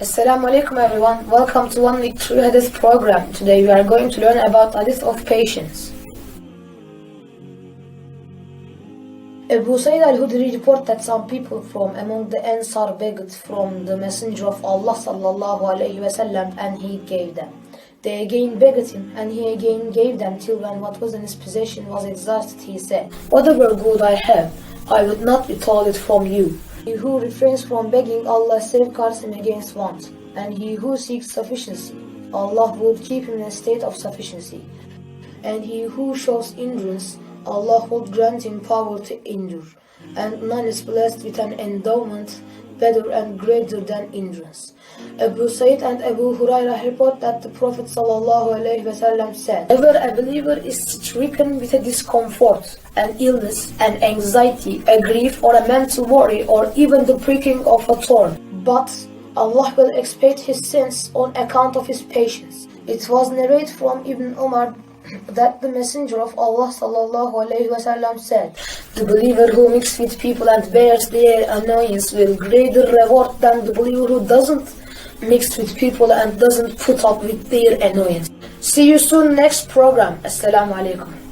Assalamu alaikum everyone. Welcome to One Week True Hadith program. Today we are going to learn about Hadith of Patience. Abu Sayyid al-Hudri report that some people from among the Ansar begged from the Messenger of Allah sallallahu alayhi wasallam and he gave them. They again begged him and he again gave them till when what was in his possession was exhausted he said, Whatever good I have, I would not withhold it from you. He who refrains from begging, Allah safeguards him against want. And he who seeks sufficiency, Allah would keep him in a state of sufficiency. And he who shows endurance, Allah would grant him power to endure. And none is blessed with an endowment better and greater than endurance. Abu Sayyid and Abu Hurairah report that the Prophet ﷺ said, Whenever a believer is stricken with a discomfort, an illness, an anxiety, a grief, or a mental worry, or even the pricking of a thorn, but Allah will expiate his sins on account of his patience. It was narrated from Ibn Umar that the Messenger of Allah wasallam said, "The believer who mixes with people and bears their annoyance will greater reward than the believer who doesn't mix with people and doesn't put up with their annoyance." See you soon next program. Assalamu alaikum.